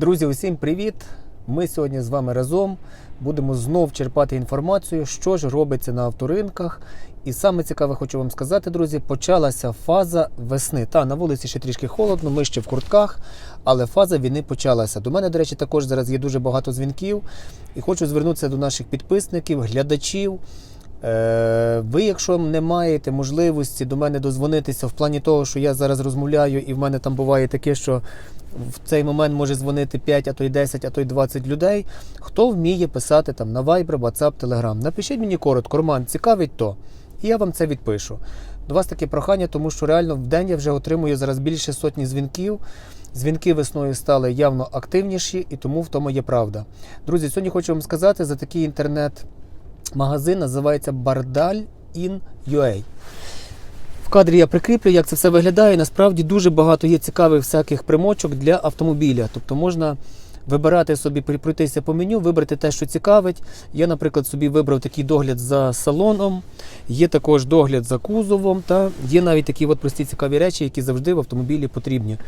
Друзі, усім привіт! Ми сьогодні з вами разом будемо знов черпати інформацію, що ж робиться на авторинках. І саме цікаве, хочу вам сказати, друзі, почалася фаза весни. Та на вулиці ще трішки холодно, ми ще в куртках, але фаза війни почалася. До мене, до речі, також зараз є дуже багато дзвінків. І хочу звернутися до наших підписників, глядачів. Е, Ви, якщо не маєте можливості до мене дозвонитися в плані того, що я зараз розмовляю, і в мене там буває таке, що в цей момент може дзвонити 5, а то й 10, а то й 20 людей. Хто вміє писати там на Viber, WhatsApp, Telegram? Напишіть мені коротко, Роман, цікавить то. І я вам це відпишу. До вас таке прохання, тому що реально в день я вже отримую зараз більше сотні дзвінків. Дзвінки весною стали явно активніші, і тому в тому є правда. Друзі, сьогодні хочу вам сказати за такий інтернет-магазин, називається Bardal.in.ua. В кадрі я прикріплю, як це все виглядає. Насправді дуже багато є цікавих всяких примочок для автомобіля. Тобто можна вибирати собі, пройтися по меню, вибрати те, що цікавить. Я, наприклад, собі вибрав такий догляд за салоном, є також догляд за кузовом, та є навіть такі от прості цікаві речі, які завжди в автомобілі потрібні.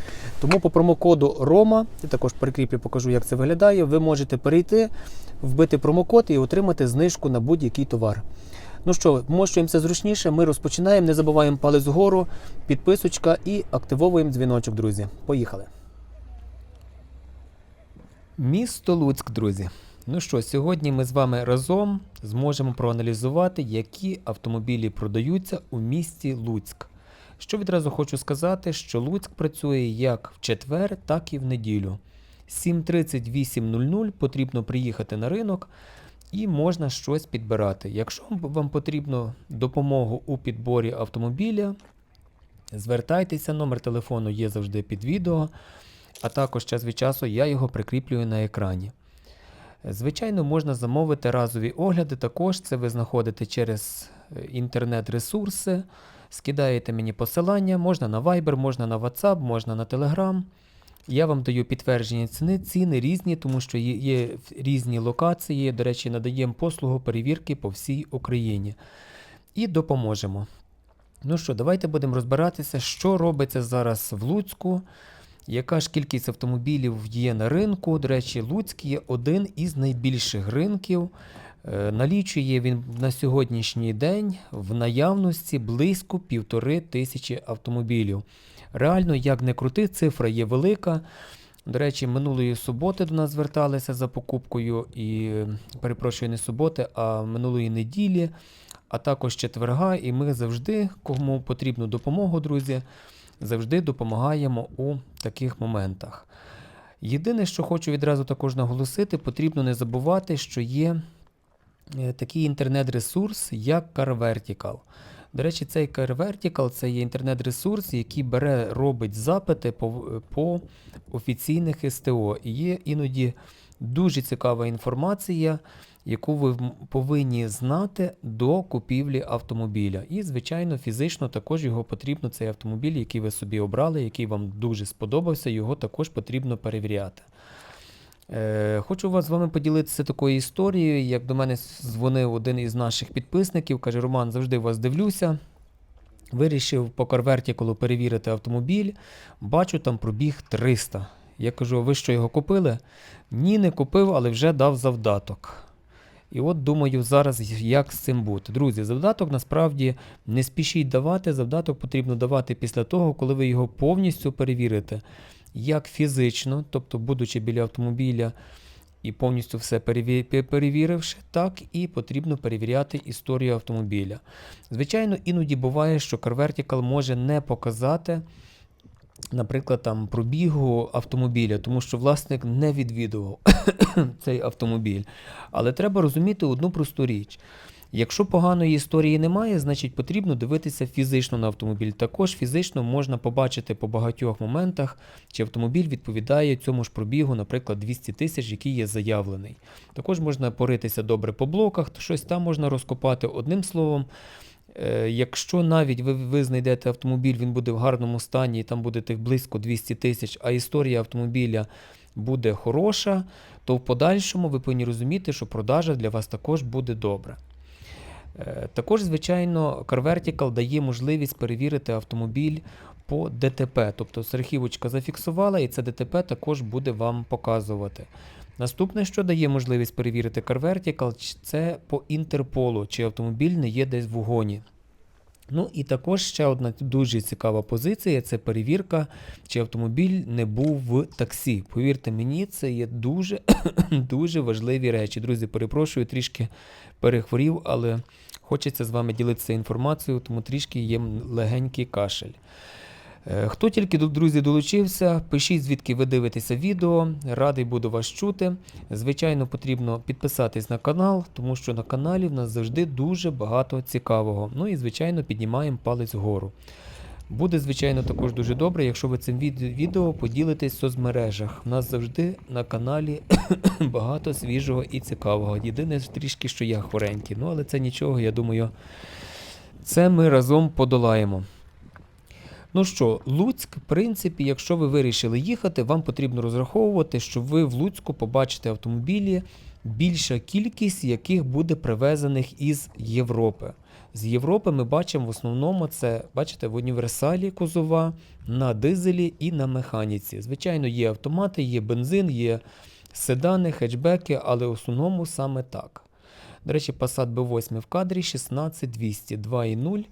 Тому по промокоду ROMA, я також прикріплю, покажу, як це виглядає. Ви можете перейти, вбити промокод і отримати знижку на будь-який товар. Ну що, вмощуємося зручніше, ми розпочинаємо, не забуваємо палець вгору, підписочка і активовуємо дзвіночок, друзі. Поїхали. Місто Луцьк, друзі. Ну що, сьогодні ми з вами разом зможемо проаналізувати, які автомобілі продаються у місті Луцьк. Що відразу хочу сказати, що Луцьк працює як в четвер, так і в неділю. 7.30-8.00 потрібно приїхати на ринок і можна щось підбирати. Якщо вам потрібно допомогу у підборі автомобіля, звертайтеся, номер телефону є завжди під відео, а також час від часу я його прикріплюю на екрані. Звичайно, можна замовити разові огляди, також це ви знаходите через е, інтернет-ресурси, скидаєте мені посилання, можна на Viber, можна на WhatsApp, можна на Telegram. Я вам даю підтвердження ціни. Ціни різні, тому що є різні локації. До речі, надаємо послугу перевірки по всій Україні. І допоможемо. Ну що, давайте будемо розбиратися, що робиться зараз в Луцьку, яка ж кількість автомобілів є на ринку. До речі, Луцьк є один із найбільших ринків. Е, Налічує він на сьогоднішній день в наявності близько півтори тисячі автомобілів. Реально, як не крути, цифра є велика. До речі, минулої суботи до нас зверталися за покупкою, і перепрошую, не суботи, а минулої неділі, а також четверга. І ми завжди, кому потрібну допомогу, друзі, завжди допомагаємо у таких моментах. Єдине, що хочу відразу також наголосити, потрібно не забувати, що є е, такий інтернет-ресурс, як CarVertical. До речі, цей CarVertical це є інтернет-ресурс, який бере, робить запити по, по офіційних СТО. І є іноді дуже цікава інформація, яку ви повинні знати до купівлі автомобіля. І, звичайно, фізично також його потрібно, цей автомобіль, який ви собі обрали, який вам дуже сподобався, його також потрібно перевіряти. Е, Хочу вас з вами поділитися такою історією. Як до мене дзвонив один із наших підписників, каже: Роман, завжди вас дивлюся. Вирішив по карвертікулу перевірити автомобіль. Бачу, там пробіг 300. Я кажу, ви що його купили? Ні, не купив, але вже дав завдаток. І от думаю зараз, як з цим бути. Друзі, завдаток насправді не спішіть давати. Завдаток потрібно давати після того, коли ви його повністю перевірите. Як фізично, тобто, будучи біля автомобіля і повністю все перевіривши, так і потрібно перевіряти історію автомобіля. Звичайно, іноді буває, що CarVertical може не показати, наприклад, там пробігу автомобіля, тому що власник не відвідував цей автомобіль. Але треба розуміти одну просту річ. Якщо поганої історії немає, значить потрібно дивитися фізично на автомобіль. Також фізично можна побачити по багатьох моментах, чи автомобіль відповідає цьому ж пробігу, наприклад, 200 тисяч, який є заявлений. Також можна поритися добре по блоках, то щось там можна розкопати. Одним словом, якщо навіть ви, ви знайдете автомобіль, він буде в гарному стані, і там буде тих близько 200 тисяч, а історія автомобіля буде хороша, то в подальшому ви повинні розуміти, що продажа для вас також буде добра. Е, Також, звичайно, CarVertical дає можливість перевірити автомобіль по ДТП. Тобто архівочка зафіксувала, і це ДТП також буде вам показувати. Наступне, що дає можливість перевірити Car Vertical, ч- це по Інтерполу, чи автомобіль не є десь в угоні. Ну і також ще одна дуже цікава позиція це перевірка, чи автомобіль не був в таксі. Повірте мені, це є дуже, дуже важливі речі. Друзі, перепрошую, трішки перехворів, але хочеться з вами ділитися інформацією, тому трішки є легенький кашель. Е, Хто тільки, ду- друзі, долучився, пишіть, звідки ви дивитеся відео. Радий буду вас чути. Звичайно, потрібно підписатись на канал, тому що на каналі в нас завжди дуже багато цікавого. Ну і, звичайно, піднімаємо палець вгору. Буде, звичайно, також дуже добре, якщо ви цим відео поділитесь в соцмережах. У нас завжди на каналі багато свіжого і цікавого. Єдине трішки, що я хворенький. Ну, але це нічого, я думаю, це ми разом подолаємо. Ну що, Луцьк, в принципі, якщо ви вирішили їхати, вам потрібно розраховувати, що ви в Луцьку побачите автомобілі, більша кількість яких буде привезених із Європи. З Європи ми бачимо в основному це, бачите, в універсалі кузова, на дизелі і на механіці. Звичайно, є автомати, є бензин, є седани, хетчбеки, але в основному саме так. До речі, Passat B8 в кадрі 16200 2.0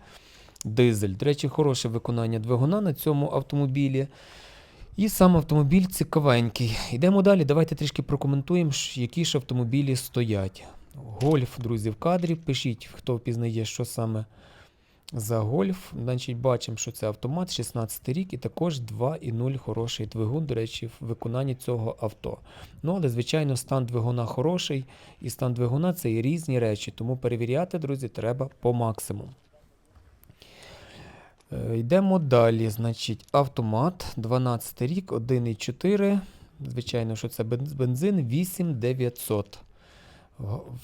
дизель. До речі, хороше виконання двигуна на цьому автомобілі. І сам автомобіль цікавенький. Йдемо далі. Давайте трішки прокоментуємо, які ж автомобілі стоять. Гольф, друзі, в кадрі. Пишіть, хто впізнає, що саме за гольф. Значить, бачимо, що це автомат, 16 рік, і також 2.0 хороший двигун, до речі, в виконанні цього авто. Ну, але, звичайно, стан двигуна хороший, і стан двигуна це і різні речі, тому перевіряти, друзі, треба по максимуму. Е, Йдемо далі. Значить, автомат 12 рік, 1,4. Звичайно, що це бензин 8900.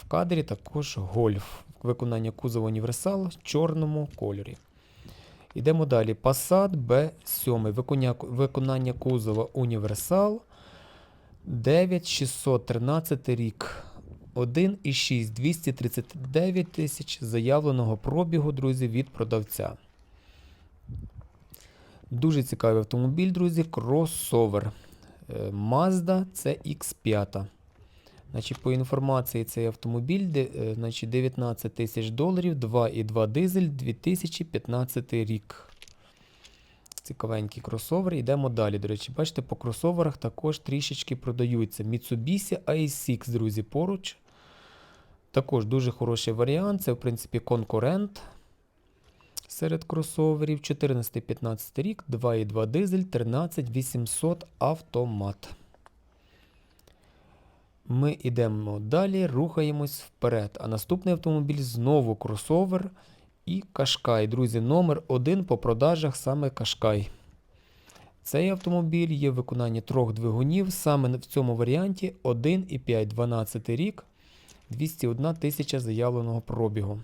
В кадрі також гольф. Виконання кузова універсал в чорному кольорі. Йдемо далі. Passat B7. Виконання, виконання кузова універсал 9613 рік. 1,6 239 тисяч заявленого пробігу, друзі, від продавця. Дуже цікавий автомобіль, друзі. Кросовер. Е, Mazda CX5. Значить, по інформації, цей автомобіль де, е, значить, 19 тисяч доларів, 2,2 дизель, 2015 рік. Цікавенький кросовер. Йдемо далі. До речі, бачите, по кросоверах також трішечки продаються. Mitsubishi ASX, друзі, поруч. Також дуже хороший варіант. Це, в принципі, конкурент серед кросоверів. 14-15 рік, 2,2 дизель, 13800 автомат. Ми йдемо далі, рухаємось вперед. А наступний автомобіль знову кросовер і Кашкай. Друзі, номер один по продажах саме Кашкай. Цей автомобіль є в виконанні трьох двигунів. Саме в цьому варіанті 1,5 12 рік, 201 тисяча заявленого пробігу.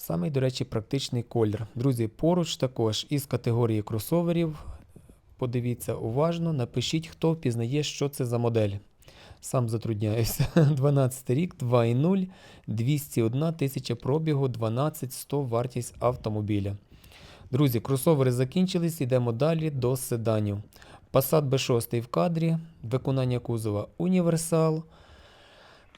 Самий, до речі, практичний колір. Друзі, поруч також із категорії кросоверів. Подивіться уважно, напишіть, хто впізнає, що це за модель. Сам затрудняюся. 12 рік, 2.0, 201 тисяча пробігу, 12100 вартість автомобіля. Друзі, кросовери закінчились, йдемо далі до седанів. Passat B6 в кадрі, виконання кузова універсал.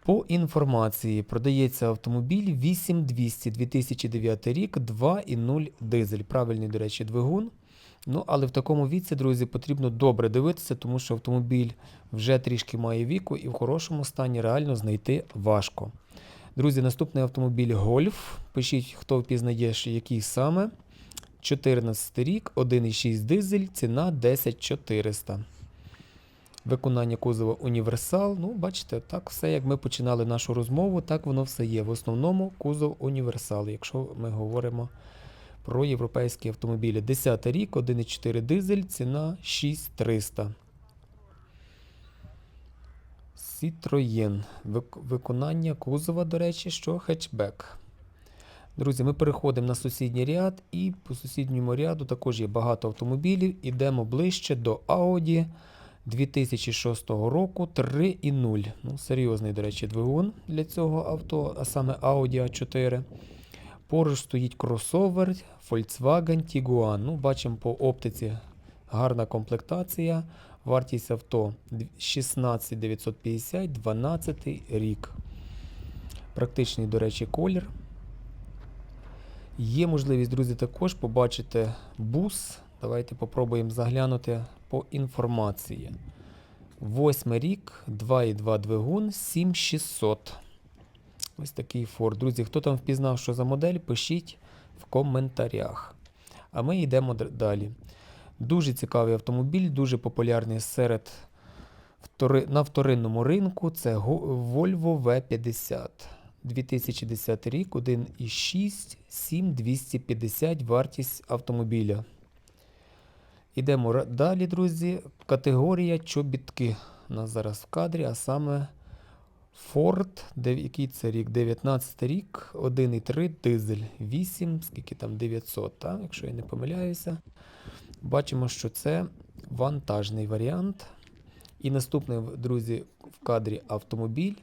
По інформації продається автомобіль 8200 2009 рік, 2.0 дизель. Правильний, до речі, двигун. Ну, але в такому віці, друзі, потрібно добре дивитися, тому що автомобіль вже трішки має віку і в хорошому стані реально знайти важко. Друзі, наступний автомобіль Гольф. Пишіть, хто впізнає, який саме. 14 рік, 1,6 дизель, ціна 10400. Виконання кузова універсал. Ну, бачите, так все, як ми починали нашу розмову, так воно все є. В основному кузов універсал, якщо ми говоримо про європейські автомобілі. 10 рік, 1,4 дизель, ціна 6300. Citroën. Виконання кузова, до речі, що хетчбек. Друзі, ми переходимо на сусідній ряд, і по сусідньому ряду також є багато автомобілів. Ідемо ближче до Audi 2006 року 3.0. Ну, серйозний, до речі, двигун для цього авто, а саме Audi A4. Поруч стоїть кросовер Volkswagen Tiguan. Ну, бачимо по оптиці гарна комплектація. Вартість авто 16 950, 12 рік. Практичний, до речі, колір. Є можливість, друзі, також побачити бус. Давайте попробуємо заглянути по інформації. Восьмий рік, 2,2 двигун, 7600. Ось такий Ford. Друзі, хто там впізнав, що за модель, пишіть в коментарях. А ми йдемо далі. Дуже цікавий автомобіль, дуже популярний серед втори... на вторинному ринку. Це Volvo V50. 2010 рік, 1,6, 7250 вартість автомобіля. Ідемо далі, друзі. Категорія чобітки у нас зараз в кадрі, а саме Ford, який це рік? 19 рік, 1,3 дизель, 8, скільки там 900, так? якщо я не помиляюся. Бачимо, що це вантажний варіант. І наступний, друзі, в кадрі автомобіль.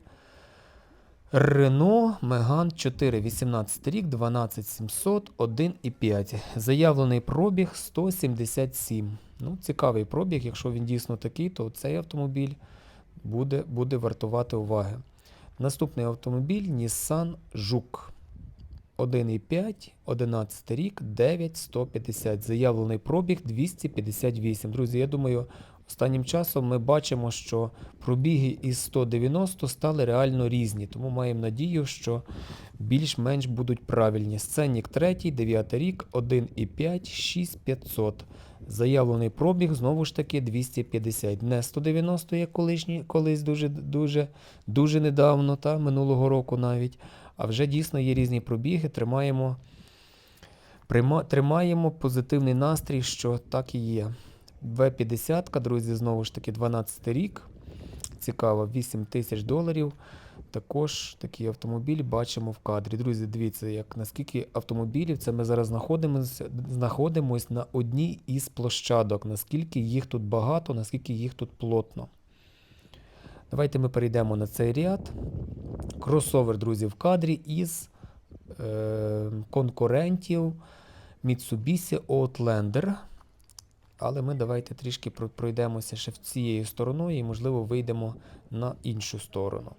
Renault Megane 4, 18 рік, 12700, 1,5. Заявлений пробіг 177. Ну, цікавий пробіг. Якщо він дійсно такий, то цей автомобіль буде, буде вартувати уваги. Наступний автомобіль Nissan Juke. 1,5, 11 рік, 9150. Заявлений пробіг 258. Друзі, я думаю, останнім часом ми бачимо, що пробіги із 190 стали реально різні. Тому маємо надію, що більш-менш будуть правильні. Сценік 3, 9 рік, 1,5, 6500. Заявлений пробіг знову ж таки 250. Не 190, як колишні, колись дуже, дуже, дуже недавно, та, минулого року навіть. А вже дійсно є різні пробіги. Тримаємо, прима, тримаємо позитивний настрій, що так і є. В-50, друзі, знову ж таки, 12 рік. Цікаво, 8 тисяч доларів. Також такий автомобіль бачимо в кадрі. Друзі, дивіться, як наскільки автомобілів це ми зараз знаходимося, знаходимось на одній із площадок, наскільки їх тут багато, наскільки їх тут плотно. Давайте ми перейдемо на цей ряд. Кросовер, друзі, в кадрі із е, конкурентів Mitsubishi Outlander. Але ми давайте трішки пройдемося ще в цією стороною і, можливо, вийдемо на іншу сторону.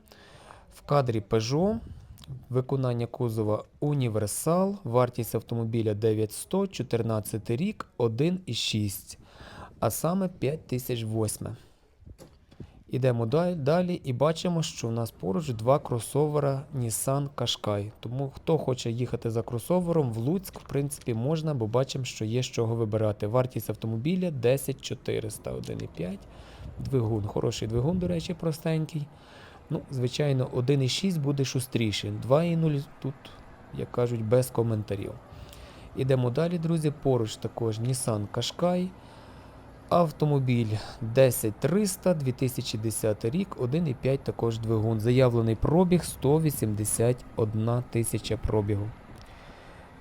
В кадрі Peugeot, виконання кузова Універсал, вартість автомобіля 9100, 14 рік, 1,6, а саме 5008. Ідемо далі, і бачимо, що у нас поруч два кросовера Nissan Qashqai. Тому хто хоче їхати за кросовером в Луцьк, в принципі, можна, бо бачимо, що є з чого вибирати. Вартість автомобіля 10400, 1,5. Двигун. Хороший двигун, до речі, простенький. Ну, звичайно, 1,6 буде шустріший. 2,0 тут, як кажуть, без коментарів. Ідемо далі, друзі. Поруч також Nissan Qashqai. Автомобіль 10300, 2010 рік, 1,5 також двигун. Заявлений пробіг 181 тисяча пробігу.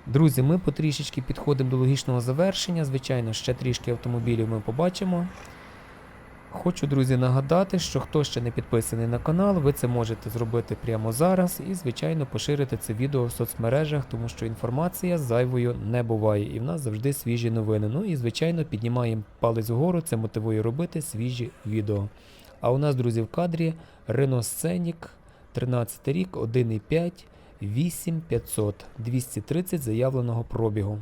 Друзі, ми потрішечки підходимо до логічного завершення. Звичайно, ще трішки автомобілів ми побачимо. Хочу, друзі, нагадати, що хто ще не підписаний на канал, ви це можете зробити прямо зараз і, звичайно, поширити це відео в соцмережах, тому що інформація зайвою не буває, і в нас завжди свіжі новини. Ну і, звичайно, піднімаємо палець вгору, це мотивує робити свіжі відео. А у нас, друзі, в кадрі Renault Scenic, 13 рік, 1,5, 8500, 230 заявленого пробігу.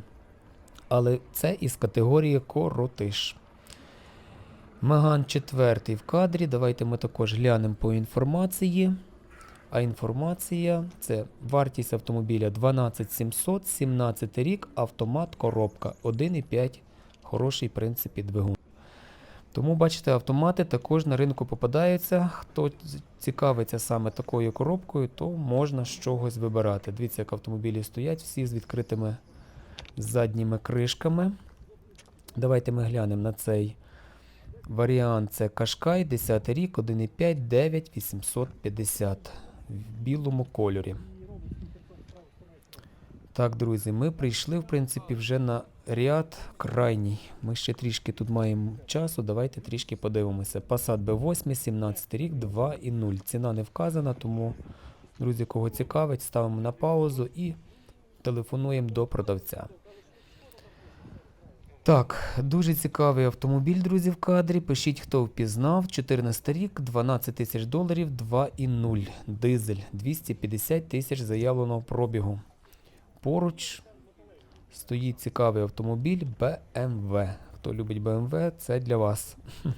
Але це із категорії коротиш. Меган 4 в кадрі. Давайте ми також глянемо по інформації. А інформація це вартість автомобіля 12700, 17 рік, автомат, коробка 1,5. Хороший, в принципі, двигун. Тому, бачите, автомати також на ринку попадаються. Хто цікавиться саме такою коробкою, то можна з чогось вибирати. Дивіться, як автомобілі стоять, всі з відкритими задніми кришками. Давайте ми глянемо на цей варіант. Це Qashqai, 10 рік, 1,5, 9850 в білому кольорі. Так, друзі, ми прийшли, в принципі, вже на ряд крайній. Ми ще трішки тут маємо часу. Давайте трішки подивимося. Passat B8, 17 рік, 2,0. Ціна не вказана, тому, друзі, кого цікавить, ставимо на паузу і телефонуємо до продавця. Так, дуже цікавий автомобіль, друзі, в кадрі. Пишіть, хто впізнав. 14 рік, 12 тисяч доларів, 2,0. Дизель, 250 тисяч заявленого пробігу. Поруч стоїть цікавий автомобіль BMW. Хто любить BMW, це для вас.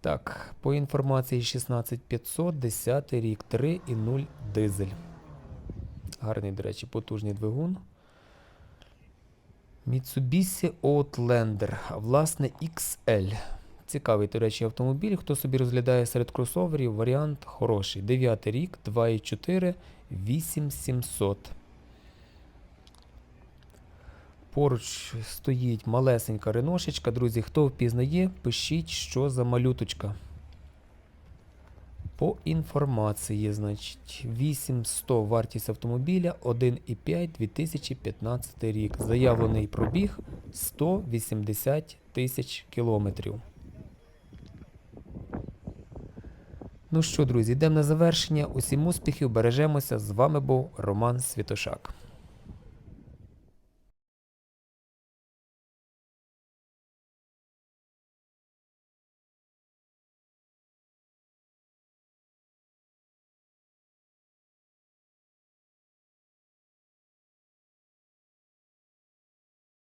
Так, по інформації 16500, 10 рік, 3,0 дизель. Гарний, до речі, потужний двигун. Mitsubishi Outlander, власне XL. Цікавий, до речі, автомобіль. Хто собі розглядає серед кросоверів, варіант хороший. 9 рік, 2,4, 8700. Поруч стоїть малесенька реношечка. Друзі, хто впізнає, пишіть, що за малюточка. По інформації, значить, 8100 вартість автомобіля, 1,5 2015 рік. Заявлений пробіг 180 тисяч кілометрів. Ну що, друзі, йдемо на завершення. Усім успіхів, бережемося. З вами був Роман Світошак.